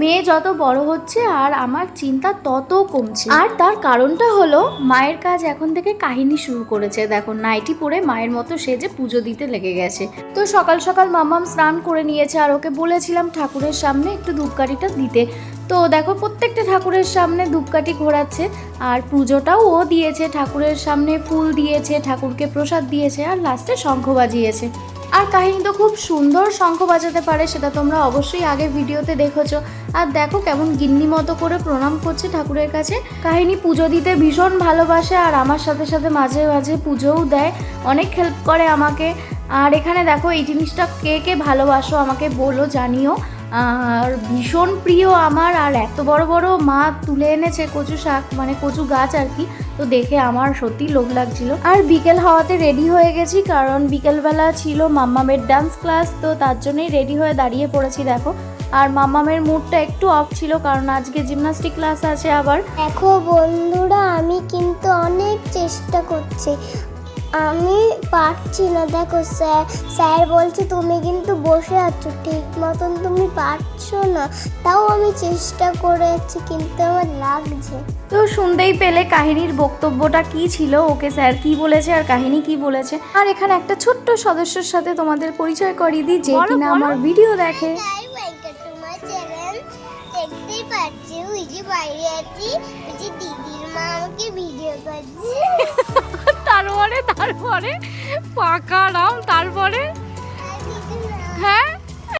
মেয়ে যত বড় হচ্ছে আর আমার চিন্তা তত কমছে। আর তার কারণটা হলো, মায়ের কাজ এখন থেকে কাহিনী শুরু করেছে। দেখো, নাইটি পরে মায়ের মতো সেজে পুজো দিতে লেগে গেছে। তো সকাল সকাল মামাম স্নান করে নিয়েছে আর ওকে বলেছিলাম ঠাকুরের সামনে একটু ধূপকাঠিটা দিতে। তো দেখো, প্রত্যেকটা ঠাকুরের সামনে ধূপকাঠি ঘোরাচ্ছে আর পুজোটাও ও দিয়েছে। ঠাকুরের সামনে ফুল দিয়েছে, ঠাকুরকে প্রসাদ দিয়েছে আর লাস্টে শঙ্খ বাজিয়েছে। আর কাহিনী তো খুব সুন্দর শঙ্খ বাজাতে পারে, সেটা তোমরা অবশ্যই আগে ভিডিওতে দেখেছ। আর দেখো কেমন গিন্নি মতো করে প্রণাম করছে ঠাকুরের কাছে। কাহিনী পুজো দিতে ভীষণ ভালোবাসে আর আমার সাথে সাথে মাঝে মাঝে পুজোও দেয়, অনেক হেল্প করে আমাকে। আর এখানে দেখো এই জিনিসটা কে কে ভালোবাসো আমাকে বলো, জানিও। আর ভীষণ প্রিয় আমার, আর এত বড় বড় মা তুলে এনেছে কচু শাক মানে কচু গাছ আর কি, তো দেখে আমার সত্যি লোভ লাগছিল। আর বিকেল হওয়াতে রেডি হয়ে গেছি, কারণ বিকেলবেলা ছিল মাম্মামের ডান্স ক্লাস তো তার জন্যই রেডি হয়ে দাঁড়িয়ে পড়েছি, দেখো। আর মাম্মামের মুডটা একটু অফ ছিল, কারণ আজকে জিমনাস্টিক ক্লাস আছে আবার। দেখো বন্ধুরা, আমি আমি পারছি না। দেখো স্যার স্যার বলছে তুমি কিন্তু বসে আছো ঠিক মতন তুমি পারছ না। তাও আমি চেষ্টা করে যাচ্ছি কিন্তু আমার লাগছে। তো শুনতেই পেলে কাহিনীর বক্তব্যটা কি ছিল ওকে স্যার কি বলেছে আর কাহিনী কি বলেছে? আর এখানে একটা ছোট্ট সদস্যের সাথে তোমাদের পরিচয় করিয়ে দিই যে কিনা আমার ভিডিও দেখে। দেখতেই পাচ্ছি ওই যে বাইরে আছি ওই যে দিদির তারপরে পাকা রাম তারপরে